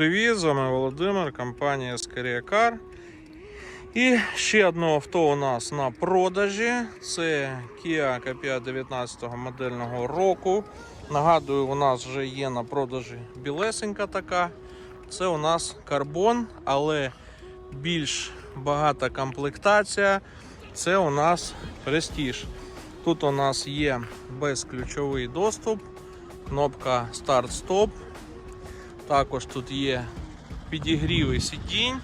Привіт, з вами Володимир, компанія Кар. І ще одне авто у нас на продажі. Це Kia K5 19 модельного року. Нагадую, у нас вже є на продажі білесенька така. Це у нас карбон, але більш багата комплектація. Це у нас Prestige. Тут у нас є безключовий доступ, кнопка старт-стоп. Також тут є підігріви сидінь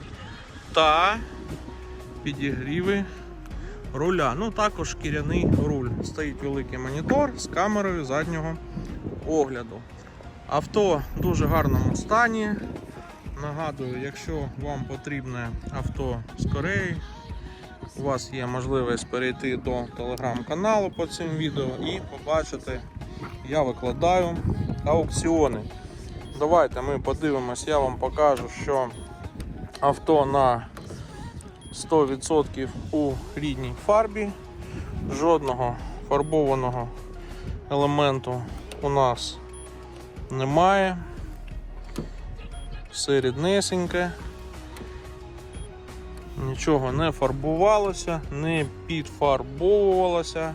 та підігріви руля. Ну також шкіряний руль. Стоїть великий монітор з камерою заднього огляду. Авто в дуже гарному стані. Нагадую, якщо вам потрібне авто з Кореї, у вас є можливість перейти до телеграм-каналу по цим відео і побачити, я викладаю аукціони. Давайте ми подивимось, я вам покажу, що авто на 100% у рідній фарбі. Жодного фарбованого елементу у нас немає. Все ріднесеньке. Нічого не фарбувалося, не підфарбовувалося.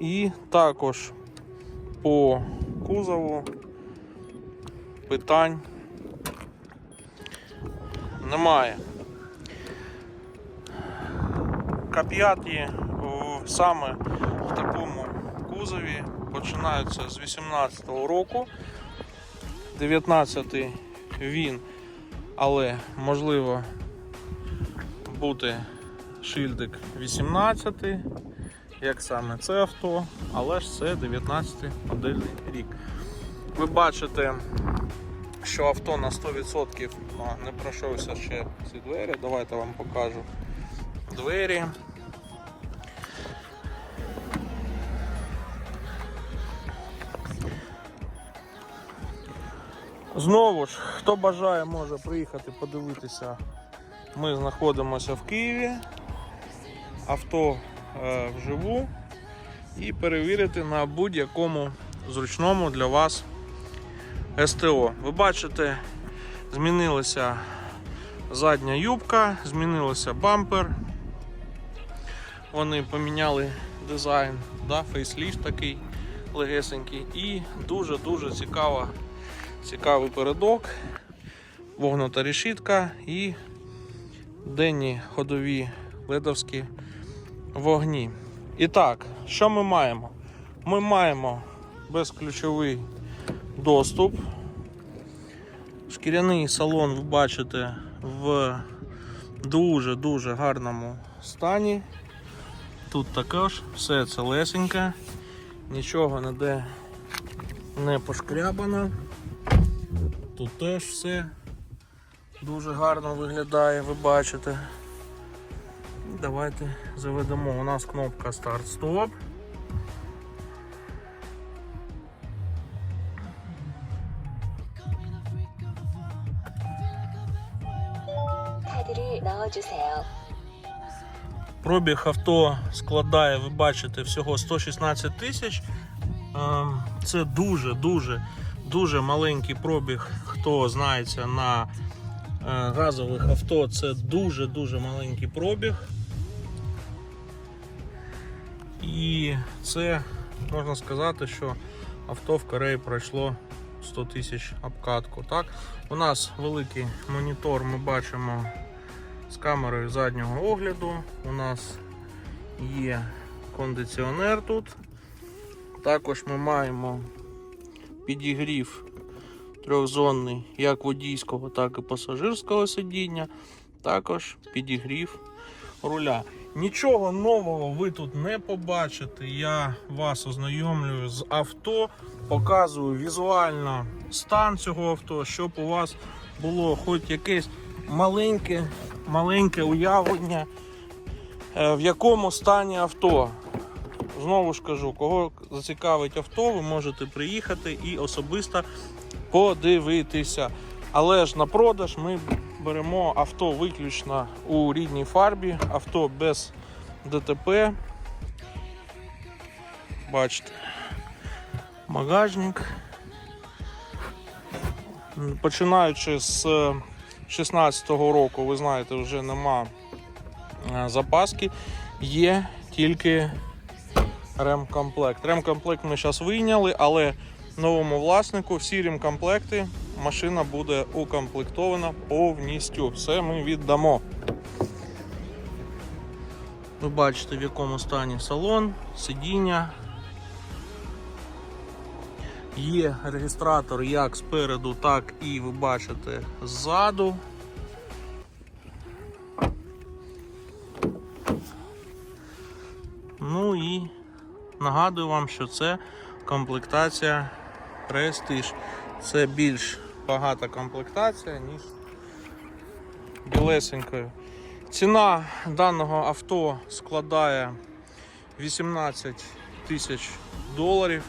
І також по кузову питань немає. Кап'яті саме в такому кузові починаються з 18-го року. 19-й він, але можливо бути шильдик 18 як саме це авто, але ж це 19 модельний рік. Ви бачите, що авто на 100% не пройшовся ще ці двері. Давайте вам покажу двері. Знову ж, хто бажає, може приїхати подивитися. Ми знаходимося в Києві. Авто вживу і перевірити на будь-якому зручному для вас СТО. Ви бачите, змінилася задня юбка, змінився бампер. Вони поміняли дизайн, да, фейсліфт такий легесенький і дуже-дуже цікава, цікавий передок, вогнута решітка і денні ходові ледовські вогні. І так, що ми маємо? Ми маємо безключовий доступ. Шкіряний салон ви бачите в дуже-дуже гарному стані. Тут також все целесеньке, нічого ніде не пошкрябано. Тут теж все дуже гарно виглядає, ви бачите давайте заведемо. У нас кнопка старт-стоп. Пробіг авто складає, ви бачите, всього 116 тисяч. Ем, це дуже-дуже дуже маленький пробіг, хто знається на е, газових авто. Це дуже-дуже маленький пробіг. І це можна сказати, що авто в Кореї пройшло 100 тисяч обкатку. Так? У нас великий монітор, ми бачимо з камерою заднього огляду. У нас є кондиціонер тут. Також ми маємо підігрів трьохзонний як водійського, так і пасажирського сидіння. Також підігрів руля. Нічого нового ви тут не побачите. Я вас ознайомлюю з авто, показую візуально стан цього авто, щоб у вас було хоч якесь маленьке, маленьке уявлення, е, в якому стані авто. Знову ж кажу, кого зацікавить авто, ви можете приїхати і особисто подивитися. Але ж на продаж ми беремо авто виключно у рідній фарбі, авто без ДТП. Бачите, багажник. Починаючи з 16-го року, ви знаєте, вже нема е, запаски, є тільки ремкомплект. Ремкомплект ми зараз вийняли, але новому власнику всі ремкомплекти машина буде укомплектована повністю. Все ми віддамо. Ви бачите, в якому стані салон, сидіння. Є реєстратор як спереду, так і ви бачите ззаду. Ну і нагадую вам, що це комплектація Prestige. Це більш багата комплектація, ніж білесенькою. Ціна даного авто складає 18 тисяч доларів.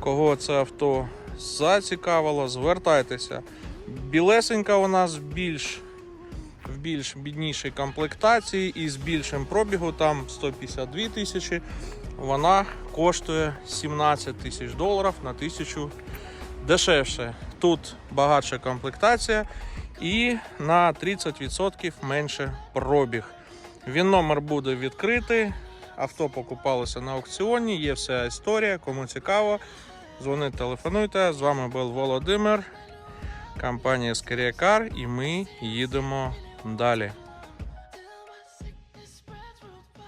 Кого це авто зацікавило, звертайтеся. Білесенька у нас більш в більш біднішій комплектації і з більшим пробігу, там 152 тисячі. Вона коштує 17 тисяч доларів на тисячу дешевше. Тут багатша комплектація і на 30% менше пробіг. Він номер буде відкритий. Авто покупалося на аукціоні, є вся історія. Кому цікаво, дзвоніть, телефонуйте. З вами був Володимир, компанія Скоріакар, і ми їдемо далі.